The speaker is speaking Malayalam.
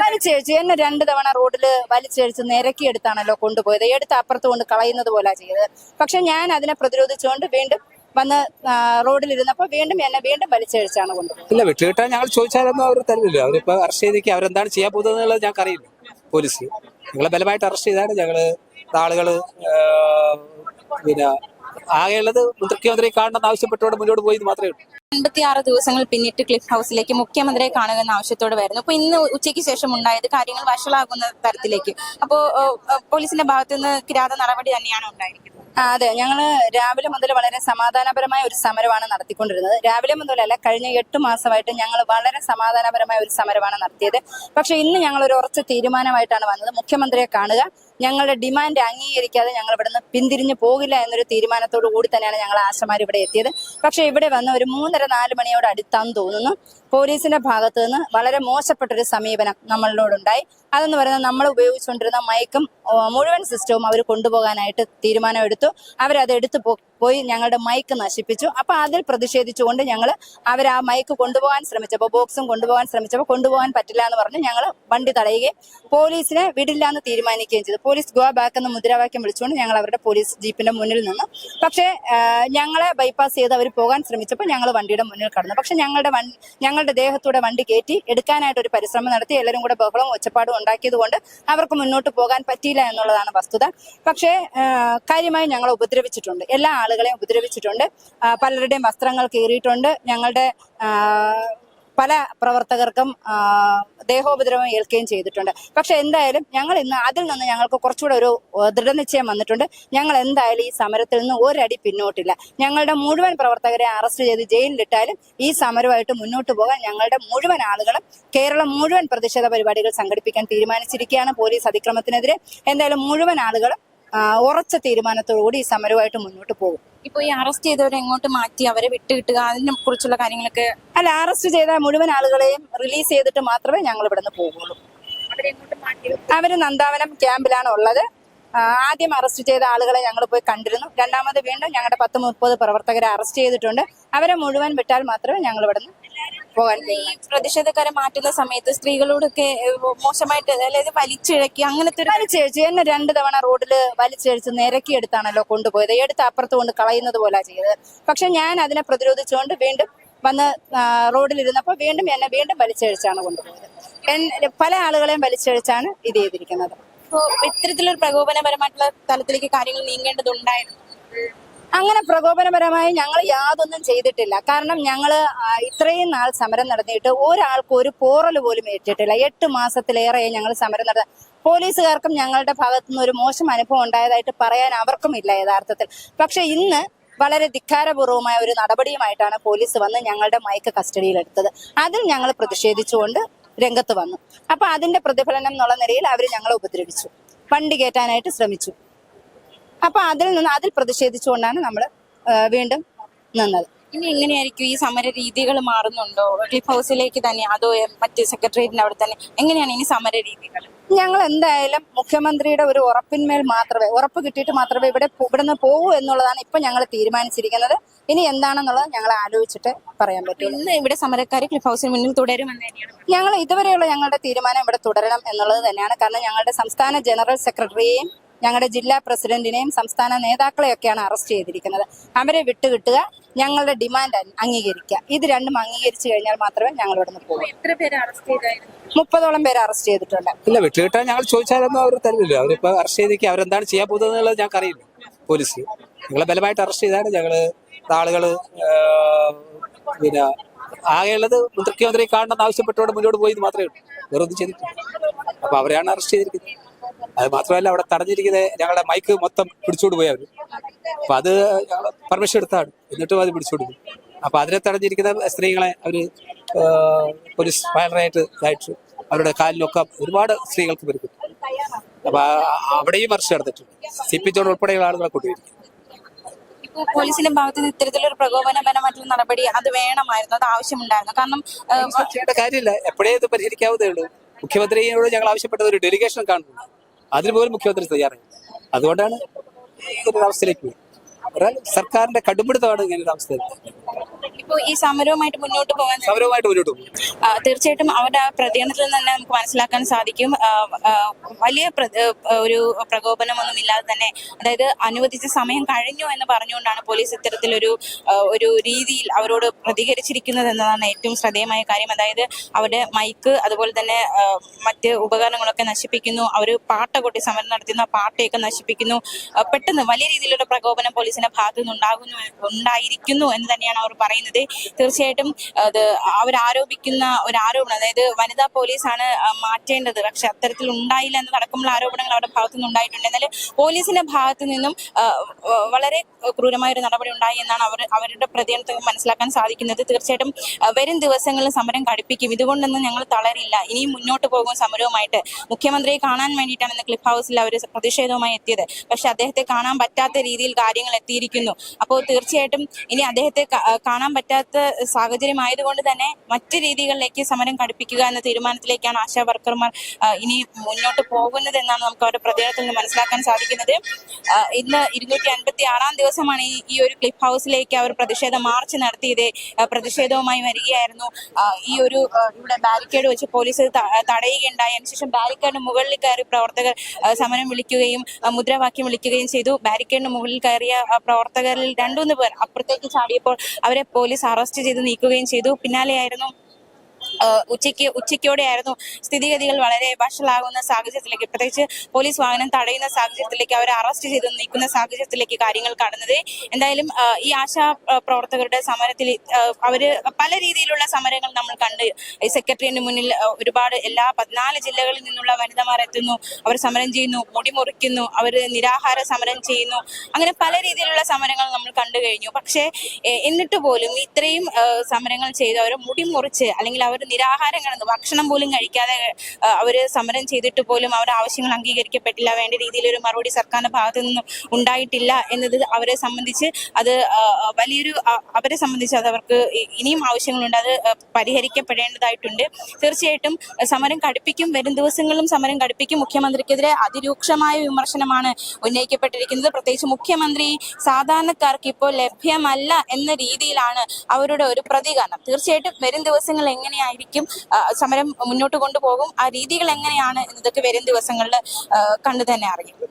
വലിച്ചഴിച്ചു. എന്നെ രണ്ട് തവണ റോഡിൽ വലിച്ചഴിച്ച് നിരക്കിയെടുത്താണല്ലോ കൊണ്ടുപോയത്. എടുത്ത് അപ്പുറത്ത് കൊണ്ട് കളയുന്നത് പോലെ ചെയ്തത്. പക്ഷെ ഞാൻ അതിനെ പ്രതിരോധിച്ചുകൊണ്ട് വീണ്ടും വന്ന് റോഡിലിരുന്നപ്പോൾ വീണ്ടും എന്നെ വീണ്ടും വലിച്ചഴിച്ചാണ് കൊണ്ടുപോയത്. ഇല്ല വിട്ടുകിട്ടാൻ ഞങ്ങൾ ചോദിച്ചാലൊന്നും അവർ തരില്ല അവരിപ്പോ അറസ്റ്റ് ചെയ്തേക്ക് അവരെന്താണ് ചെയ്യാൻ പോകുന്നത് ഞങ്ങൾക്ക് അറിയില്ല പോലീസ് ഞങ്ങളെ ബലമായിട്ട് അറസ്റ്റ് ചെയ്താണ്. ഞങ്ങൾ ആളുകൾ പിന്നെ ആകെയുള്ളത് മുഖ്യമന്ത്രി കാണണമെന്ന് ആവശ്യപ്പെട്ടുകൊണ്ട് മുന്നോട്ട് പോയി മാത്രമേ ഉള്ളൂ. അൻപത്തിയാറ് ദിവസങ്ങൾ പിന്നിട്ട് ക്ലിഫ് ഹൗസിലേക്ക് മുഖ്യമന്ത്രിയെ കാണുക എന്ന ആവശ്യത്തോടെ വരുന്നു. അപ്പൊ ഇന്ന് ഉച്ചയ്ക്ക് ശേഷം ഉണ്ടായത് കാര്യങ്ങൾ വഷളാകുന്ന തരത്തിലേക്ക്. അപ്പോ പോലീസിന്റെ ഭാഗത്തു നിന്ന് കിരാത നടപടി തന്നെയാണ് ഉണ്ടായിരിക്കുന്നത്. അതെ. ഞങ്ങൾ രാവിലെ മുതൽ വളരെ സമാധാനപരമായ ഒരു സമരമാണ് നടത്തിക്കൊണ്ടിരുന്നത്. രാവിലെ മുതലല്ല കഴിഞ്ഞ എട്ട് മാസമായിട്ട് ഞങ്ങൾ വളരെ സമാധാനപരമായ ഒരു സമരമാണ് നടത്തിയത്. പക്ഷെ ഇന്ന് ഞങ്ങൾ ഒരു ഉറച്ച തീരുമാനമായിട്ടാണ് വന്നത്. മുഖ്യമന്ത്രിയെ കാണുക ഞങ്ങളുടെ ഡിമാൻഡ് അംഗീകരിക്കാതെ ഞങ്ങൾ ഇവിടുന്ന് പിന്തിരിഞ്ഞു പോകില്ല എന്നൊരു തീരുമാനത്തോടു കൂടി തന്നെയാണ് ഞങ്ങൾ ആശമാർ ഇവിടെ എത്തിയത്. പക്ഷേ ഇവിടെ വന്ന് ഒരു മൂന്നര നാല് മണിയോട് അടുത്താന്ന് തോന്നുന്നു. പോലീസിന്റെ ഭാഗത്തു നിന്ന് വളരെ മോശപ്പെട്ടൊരു സമീപനം നമ്മളോടുണ്ടായി അതെന്ന് പറയുന്നത് നമ്മൾ ഉപയോഗിച്ചുകൊണ്ടിരുന്ന മയക്കും മുഴുവൻ സിസ്റ്റവും അവർ കൊണ്ടുപോകാനായിട്ട് തീരുമാനമെടുത്തു. അവരത് എടുത്തു പോയി ഞങ്ങളുടെ മൈക്ക് നശിപ്പിച്ചു. അപ്പൊ അതിൽ പ്രതിഷേധിച്ചുകൊണ്ട് ഞങ്ങൾ അവർ ആ മൈക്ക് കൊണ്ടുപോകാൻ ശ്രമിച്ചപ്പോൾ ബോക്സും കൊണ്ടുപോകാൻ ശ്രമിച്ചപ്പോൾ കൊണ്ടുപോകാൻ പറ്റില്ല എന്ന് പറഞ്ഞ് ഞങ്ങൾ വണ്ടി തടയുകയും പോലീസിനെ വിടില്ല എന്ന് തീരുമാനിക്കുകയും ചെയ്തു. പോലീസ് ഗോ ബാക്ക് എന്ന് മുദ്രാവാക്യം വിളിച്ചുകൊണ്ട് ഞങ്ങൾ അവരുടെ പോലീസ് ജീപ്പിന്റെ മുന്നിൽ നിന്നു. പക്ഷേ ഞങ്ങളെ ബൈപ്പാസ് ചെയ്ത് അവർ പോകാൻ ശ്രമിച്ചപ്പോൾ ഞങ്ങൾ വണ്ടിയുടെ മുന്നിൽ കടന്നു. പക്ഷെ ഞങ്ങളുടെ വണ്ടി ഞങ്ങളുടെ ദേഹത്തൂടെ വണ്ടി കയറ്റി എടുക്കാനായിട്ട് ഒരു പരിശ്രമം നടത്തി. എല്ലാവരും കൂടെ ബഹളവും ഒച്ചപ്പാടും ഉണ്ടാക്കിയത് കൊണ്ട് അവർക്ക് മുന്നോട്ട് പോകാൻ പറ്റിയില്ല എന്നുള്ളതാണ് വസ്തുത. പക്ഷേ കാര്യമായി ഞങ്ങളെ ഉപദ്രവിച്ചിട്ടുണ്ട്. എല്ലാ ആളുകളെയും ഉപദ്രവിച്ചിട്ടുണ്ട്. പലരുടെയും വസ്ത്രങ്ങൾ കീറിയിട്ടുണ്ട്. ഞങ്ങളുടെ പല പ്രവർത്തകർക്കും ദേഹോപദ്രവം ഏൽക്കുകയും ചെയ്തിട്ടുണ്ട്. പക്ഷെ എന്തായാലും ഞങ്ങൾ ഇന്ന് അതിൽ നിന്ന് ഞങ്ങൾക്ക് കുറച്ചുകൂടെ ഒരു ദൃഢനിശ്ചയം വന്നിട്ടുണ്ട്. ഞങ്ങൾ എന്തായാലും ഈ സമരത്തിൽ നിന്ന് ഒരടി പിന്നോട്ടില്ല. ഞങ്ങളുടെ മുഴുവൻ പ്രവർത്തകരെ അറസ്റ്റ് ചെയ്ത് ജയിലിലിട്ടാലും ഈ സമരമായിട്ട് മുന്നോട്ട് പോകാൻ ഞങ്ങളുടെ മുഴുവൻ ആളുകളും കേരളം മുഴുവൻ പ്രതിഷേധ പരിപാടികൾ സംഘടിപ്പിക്കാൻ തീരുമാനിച്ചിരിക്കുകയാണ് പോലീസ് അതിക്രമത്തിനെതിരെ. എന്തായാലും മുഴുവൻ ആളുകളും ഉറച്ച തീരുമാനത്തോടുകൂടി ഈ സമരവുമായിട്ട് മുന്നോട്ട് പോകും. ഇപ്പൊ ഈ അറസ്റ്റ് ചെയ്തവരെ എങ്ങോട്ട് മാറ്റി അവരെ വിട്ടുകിട്ടുക? അതിനെ കുറിച്ചുള്ള കാര്യങ്ങളൊക്കെ അല്ല അറസ്റ്റ് ചെയ്ത മുഴുവൻ ആളുകളെയും റിലീസ് ചെയ്തിട്ട് മാത്രമേ ഞങ്ങൾ ഇവിടെ നിന്ന് പോകുള്ളൂ അവർ നന്ദാവനം ക്യാമ്പിലാണ് ഉള്ളത്. ആദ്യം അറസ്റ്റ് ചെയ്ത ആളുകളെ ഞങ്ങൾ പോയി കണ്ടിരുന്നു. രണ്ടാമത് വീണ്ടും ഞങ്ങളുടെ പത്ത് മുപ്പത് പ്രവർത്തകരെ അറസ്റ്റ് ചെയ്തിട്ടുണ്ട്. അവരെ മുഴുവൻ വിട്ടാൽ മാത്രമേ ഞങ്ങൾ ഇവിടുന്ന് പോകാൻ ഈ പ്രതിഷേധക്കാരെ മാറ്റുന്ന സമയത്ത് സ്ത്രീകളോടൊക്കെ മോശമായിട്ട് അതായത് വലിച്ചിഴക്കി അങ്ങനത്തെ ഒരു വലിച്ചഴിച്ചു. എന്നെ രണ്ട് തവണ റോഡിൽ വലിച്ചഴിച്ച് നിരക്കിയെടുത്താണല്ലോ കൊണ്ടുപോയത്. എടുത്ത് അപ്പുറത്ത് കൊണ്ട് കളയുന്നത് പോലെ ചെയ്തത്. പക്ഷെ ഞാൻ അതിനെ പ്രതിരോധിച്ചുകൊണ്ട് വീണ്ടും വന്ന് റോഡിലിരുന്നപ്പോൾ വീണ്ടും എന്നെ വീണ്ടും വലിച്ചഴിച്ചാണ് കൊണ്ടുപോയത്. പല ആളുകളെയും വലിച്ചഴിച്ചാണ് ഇത് ചെയ്തിരിക്കുന്നത്. ഇപ്പോ ഇത്തരത്തിലൊരു പ്രകോപനപരമായിട്ടുള്ള തലത്തിലേക്ക് കാര്യങ്ങൾ നീങ്ങേണ്ടതുണ്ടായിരുന്നു അങ്ങനെ പ്രകോപനപരമായി ഞങ്ങൾ യാതൊന്നും ചെയ്തിട്ടില്ല. കാരണം ഞങ്ങൾ ഇത്രയും നാൾ സമരം നടത്തിയിട്ട് ഒരാൾക്കും ഒരു പോറൽ പോലും ഏറ്റിട്ടില്ല. എട്ട് മാസത്തിലേറെ ഞങ്ങൾ സമരം നടത്ത പോലീസുകാർക്കും ഞങ്ങളുടെ ഭാഗത്തു നിന്ന് ഒരു മോശം അനുഭവം ഉണ്ടായതായിട്ട് പറയാൻ അവർക്കും ഇല്ല യഥാർത്ഥത്തിൽ. പക്ഷെ ഇന്ന് വളരെ ധിക്കാരപൂർവമായ ഒരു നടപടിയുമായിട്ടാണ് പോലീസ് വന്ന് ഞങ്ങളുടെ മയക്ക് കസ്റ്റഡിയിലെടുത്തത്. അതിൽ ഞങ്ങൾ പ്രതിഷേധിച്ചുകൊണ്ട് രംഗത്ത് വന്നു. അപ്പൊ അതിന്റെ പ്രതിഫലനം എന്നുള്ള നിലയിൽ അവർ ഞങ്ങളെ ഉപദ്രവിച്ചു. വണ്ടി കയറ്റാനായിട്ട് ശ്രമിച്ചു. അപ്പൊ അതിൽ നിന്ന് അതിൽ പ്രതിഷേധിച്ചുകൊണ്ടാണ് നമ്മൾ വീണ്ടും നിന്നത്. ഇനി എങ്ങനെയായിരിക്കും ഈ സമര രീതികൾ മാറുന്നുണ്ടോ? ക്ലിഫ് ഹൗസിലേക്ക് തന്നെ അതോ മറ്റ് സെക്രട്ടേറിയറ്റിന്റെ അവിടെ തന്നെ? എങ്ങനെയാണ് ഇനി സമര രീതികൾ? ഞങ്ങൾ എന്തായാലും മുഖ്യമന്ത്രിയുടെ ഒരു ഉറപ്പിന്മേൽ മാത്രമേ ഉറപ്പ് കിട്ടിയിട്ട് മാത്രമേ ഇവിടെ ഇവിടുന്ന് പോകൂ എന്നുള്ളതാണ് ഇപ്പൊ ഞങ്ങൾ തീരുമാനിച്ചിരിക്കുന്നത്. ഇനി എന്താണെന്നുള്ളത് ഞങ്ങൾ ആലോചിച്ചിട്ട് പറയാൻ പറ്റും. ഇന്ന് ഇവിടെ സമരക്കാർ ക്ലിഫ് ഹൗസിന് മുന്നിൽ തുടരുമെന്ന് തന്നെയാണ് ഞങ്ങൾ ഇതുവരെയുള്ള ഞങ്ങളുടെ തീരുമാനം ഇവിടെ തുടരണം എന്നുള്ളത് തന്നെയാണ്. കാരണം ഞങ്ങളുടെ സംസ്ഥാന ജനറൽ സെക്രട്ടറിയെയും ഞങ്ങളുടെ ജില്ലാ പ്രസിഡന്റിനെയും സംസ്ഥാന നേതാക്കളെയൊക്കെയാണ് അറസ്റ്റ് ചെയ്തിരിക്കുന്നത്. അവരെ വിട്ടുകിട്ടുക ഞങ്ങളുടെ ഡിമാൻഡ് അംഗീകരിക്കുക. ഇത് രണ്ടും അംഗീകരിച്ചു കഴിഞ്ഞാൽ മാത്രമേ ഞങ്ങൾ ഇവിടെ നിന്ന് പോകൂ എത്ര പേര് അറസ്റ്റ് ചെയ്തായിരുന്നു? മുപ്പതോളം പേര് അറസ്റ്റ് ചെയ്തിട്ടുണ്ട്. ഇല്ല വിട്ടുകിട്ടാൻ ഞങ്ങൾ ചോദിച്ചാലൊന്നും അവർ തരില്ല അവരിപ്പോ അറസ്റ്റ് ചെയ്തേക്ക് അവരെന്താണ് ചെയ്യാൻ പോകുന്നത് എന്നുള്ളത് ഞങ്ങൾക്ക് അറിയില്ല പോലീസ് ഞങ്ങളെ ബലമായിട്ട് അറസ്റ്റ് ചെയ്താണ്. ഞങ്ങൾ ആളുകൾ ആ, പിന്നെ ആകെയുള്ളത് മുഖ്യമന്ത്രി കാണണമെന്ന് ആവശ്യപ്പെട്ടുകൊണ്ട് മുന്നോട്ട് പോയി മാത്രമേ ഉള്ളൂ. വേറെ ഒന്നും ചെയ്തിട്ടില്ല. അപ്പൊ അവരെയാണ് അറസ്റ്റ് ചെയ്തിരിക്കുന്നത്. അത് മാത്രമല്ല അവിടെ തടഞ്ഞിരിക്കുന്നത് ഞങ്ങളുടെ മൈക്ക് മൊത്തം പിടിച്ചോണ്ട് പോയവർ അപ്പൊ അത് ഞങ്ങൾ പെർമിഷൻ എടുത്താണ്. എന്നിട്ടും അത് പിടിച്ചോണ്ട് പോയി. അപ്പൊ അതിനെ തടഞ്ഞിരിക്കുന്ന സ്ത്രീകളെ അവർ പോലീസ് ഫയലറായിട്ട് ഇതായിട്ട് അവരുടെ കാലിലൊക്കെ ഒരുപാട് സ്ത്രീകൾക്ക് പരിക്കും. അപ്പൊ അവിടെയും വർഷം നടന്നിട്ടുണ്ട്. സി പി ജോൺ ഉൾപ്പെടെയുള്ള ആളുകളെ കൊണ്ടുപോയിരിക്കും പോലീസിന്റെ ഭാഗത്ത് ഇത്തരത്തിലൊരു പ്രകോപനപരമായിട്ടുള്ള നടപടി അത് വേണമായിരുന്നു. അത് ആവശ്യമുണ്ടായിരുന്നു. കാരണം കാര്യമില്ല. എപ്പോഴേ ഇത് പരിഹരിക്കാവുന്നേ ഉള്ളൂ. മുഖ്യമന്ത്രിയോട് ഞങ്ങൾ ആവശ്യപ്പെട്ടത് ഒരു ഡെലിഗേഷൻ കാണുന്നു. അതിന് പോലും മുഖ്യമന്ത്രി തയ്യാറായി അതുകൊണ്ടാണ് ഈ ഒരു അവസ്ഥയിലേക്ക് ഒരാൾ സർക്കാരിന്റെ കടുംപിടുത്തമാണ് ഇങ്ങനെ ഒരു അവസ്ഥ. ഇപ്പോൾ ഈ സമരവുമായിട്ട് മുന്നോട്ട് പോകാൻ സമരവുമായിട്ട് മുന്നോട്ട് പോകും. തീർച്ചയായിട്ടും അവരുടെ ആ പ്രതികരണത്തിൽ നിന്ന് തന്നെ നമുക്ക് മനസ്സിലാക്കാൻ സാധിക്കും. വലിയ ഒരു പ്രകോപനമൊന്നും ഇല്ലാതെ തന്നെ അതായത് അനുവദിച്ച സമയം കഴിഞ്ഞു എന്ന് പറഞ്ഞുകൊണ്ടാണ് പോലീസ് ഇത്തരത്തിലൊരു ഒരു രീതിയിൽ അവരോട് പ്രതികരിച്ചിരിക്കുന്നത് എന്നതാണ് ഏറ്റവും ശ്രദ്ധേയമായ കാര്യം. അതായത് അവരുടെ മൈക്ക് അതുപോലെ തന്നെ മറ്റ് ഉപകരണങ്ങളൊക്കെ നശിപ്പിക്കുന്നു. അവർ പാട്ട കൊട്ടി സമരം നടത്തുന്ന പാട്ടയൊക്കെ നശിപ്പിക്കുന്നു. പെട്ടെന്ന് വലിയ രീതിയിലുള്ള പ്രകോപനം പോലീസിന്റെ ഭാഗത്തു നിന്ന് ഉണ്ടാകുന്നു ഉണ്ടായിരിക്കുന്നു എന്ന് തന്നെയാണ് അവർ പറയുന്നത്. തീർച്ചയായിട്ടും അത് അവരാരോപിക്കുന്ന ഒരു ആരോപണം അതായത് വനിതാ പോലീസാണ് മാറ്റേണ്ടത്. പക്ഷെ അത്തരത്തിൽ ഉണ്ടായില്ല എന്ന് നടക്കുമ്പോൾ ആരോപണങ്ങൾ അവരുടെ ഭാഗത്തു നിന്ന് ഉണ്ടായിട്ടുണ്ട്. എന്നാൽ പോലീസിന്റെ ഭാഗത്തു നിന്നും വളരെ ക്രൂരമായ ഒരു നടപടി ഉണ്ടായി എന്നാണ് അവർ അവരുടെ പ്രതികരണത്തിൽ മനസ്സിലാക്കാൻ സാധിക്കുന്നത്. തീർച്ചയായിട്ടും വരും ദിവസങ്ങളിൽ സമരം കടുപ്പിക്കും. ഇതുകൊണ്ടൊന്നും ഞങ്ങൾ തളരില്ല. ഇനിയും മുന്നോട്ട് പോകും സമരവുമായിട്ട്. മുഖ്യമന്ത്രിയെ കാണാൻ വേണ്ടിയിട്ടാണ് ഇന്ന് ക്ലിഫ് ഹൗസിൽ അവർ പ്രതിഷേധവുമായി എത്തിയത്. പക്ഷെ അദ്ദേഹത്തെ കാണാൻ പറ്റാത്ത രീതിയിൽ കാര്യങ്ങൾ എത്തിയിരിക്കുന്നു. അപ്പോൾ തീർച്ചയായിട്ടും ഇനി അദ്ദേഹത്തെ കാണാൻ പറ്റാത്ത സാഹചര്യം ആയതുകൊണ്ട് തന്നെ മറ്റു രീതികളിലേക്ക് സമരം കടുപ്പിക്കുക എന്ന തീരുമാനത്തിലേക്കാണ് ആശാ വർക്കർമാർ ഇനി മുന്നോട്ട് പോകുന്നത് എന്നാണ് നമുക്ക് അവരുടെ പ്രതികരണത്തിൽ നിന്ന് മനസ്സിലാക്കാൻ സാധിക്കുന്നത്. ഇന്ന് ഇരുന്നൂറ്റി അൻപത്തി ആറാം ദിവസമാണ് ഈ ഈ ഒരു ക്ലിഫ് ഹൗസിലേക്ക് അവർ പ്രതിഷേധ മാർച്ച് നടത്തിയത്. പ്രതിഷേധവുമായി വരികയായിരുന്നു. ഈ ഒരു ഇവിടെ ബാരിക്കേഡ് വെച്ച് പോലീസ് തടയുകയുണ്ടായി. അതിനുശേഷം ബാരിക്കേഡിന് മുകളിൽ കയറി പ്രവർത്തകർ സമരം വിളിക്കുകയും മുദ്രാവാക്യം വിളിക്കുകയും ചെയ്തു. ബാരിക്കേഡിന് മുകളിൽ കയറിയ പ്രവർത്തകരിൽ രണ്ടുമൂന്ന് പേർ അപ്പുറത്തേക്ക് ചാടിയപ്പോൾ അവരെ പോലീസ് അറസ്റ്റ് ചെയ്ത് നീക്കുകയും ചെയ്തു. പിന്നാലെയായിരുന്നു ഉച്ചയ്ക്ക് ഉച്ചയ്ക്കോടെയായിരുന്നു സ്ഥിതിഗതികൾ വളരെ വഷളാകുന്ന സാഹചര്യത്തിലേക്ക് പ്രത്യേകിച്ച് പോലീസ് വാഹനം തടയുന്ന സാഹചര്യത്തിലേക്ക് അവരെ അറസ്റ്റ് ചെയ്ത് നിൽക്കുന്ന സാഹചര്യത്തിലേക്ക് കാര്യങ്ങൾ കടന്നത്. എന്തായാലും ഈ ആശാ പ്രവർത്തകരുടെ സമരത്തിൽ അവർ പല രീതിയിലുള്ള സമരങ്ങൾ നമ്മൾ കണ്ട്. ഈ മുന്നിൽ ഒരുപാട് എല്ലാ പതിനാല് ജില്ലകളിൽ നിന്നുള്ള വനിതമാർ എത്തുന്നു. അവർ സമരം ചെയ്യുന്നു മുടി മുറിക്കുന്നു അവർ നിരാഹാര സമരം ചെയ്യുന്നു. അങ്ങനെ പല രീതിയിലുള്ള സമരങ്ങൾ നമ്മൾ കണ്ടു കഴിഞ്ഞു. പക്ഷേ എന്നിട്ട് പോലും ഇത്രയും സമരങ്ങൾ ചെയ്ത് അവർ മുടി മുറിച്ച് അല്ലെങ്കിൽ അവർ നിരാഹാരം കിടന്ന് ഭക്ഷണം പോലും കഴിക്കാതെ അവർ സമരം ചെയ്തിട്ട് പോലും അവരുടെ ആവശ്യങ്ങൾ അംഗീകരിക്കപ്പെട്ടില്ല. വേണ്ട രീതിയിൽ ഒരു മറുപടി സർക്കാരിന്റെ ഭാഗത്തു നിന്നും ഉണ്ടായിട്ടില്ല എന്നത് അവരെ സംബന്ധിച്ച് അത് വലിയൊരു അവരെ സംബന്ധിച്ച് അത് അവർക്ക് ഇനിയും ആവശ്യങ്ങളുണ്ട്. അത് പരിഹരിക്കപ്പെടേണ്ടതായിട്ടുണ്ട്. തീർച്ചയായിട്ടും സമരം കടുപ്പിക്കും. വരും ദിവസങ്ങളിലും സമരം കടുപ്പിക്കും. മുഖ്യമന്ത്രിക്കെതിരെ അതിരൂക്ഷമായ വിമർശനമാണ് ഉന്നയിക്കപ്പെട്ടിരിക്കുന്നത്. പ്രത്യേകിച്ച് മുഖ്യമന്ത്രി സാധാരണക്കാർക്ക് ഇപ്പോൾ ലഭ്യമല്ല എന്ന രീതിയിലാണ് അവരുടെ ഒരു പ്രതികരണം. തീർച്ചയായിട്ടും വരും ദിവസങ്ങൾ എങ്ങനെയായിരിക്കും? സമരം മുന്നോട്ട് കൊണ്ടുപോകും? ആ രീതികൾ എങ്ങനെയാണ്? എന്നതൊക്കെ വരും ദിവസങ്ങളിൽ കണ്ടു തന്നെ അറിയും.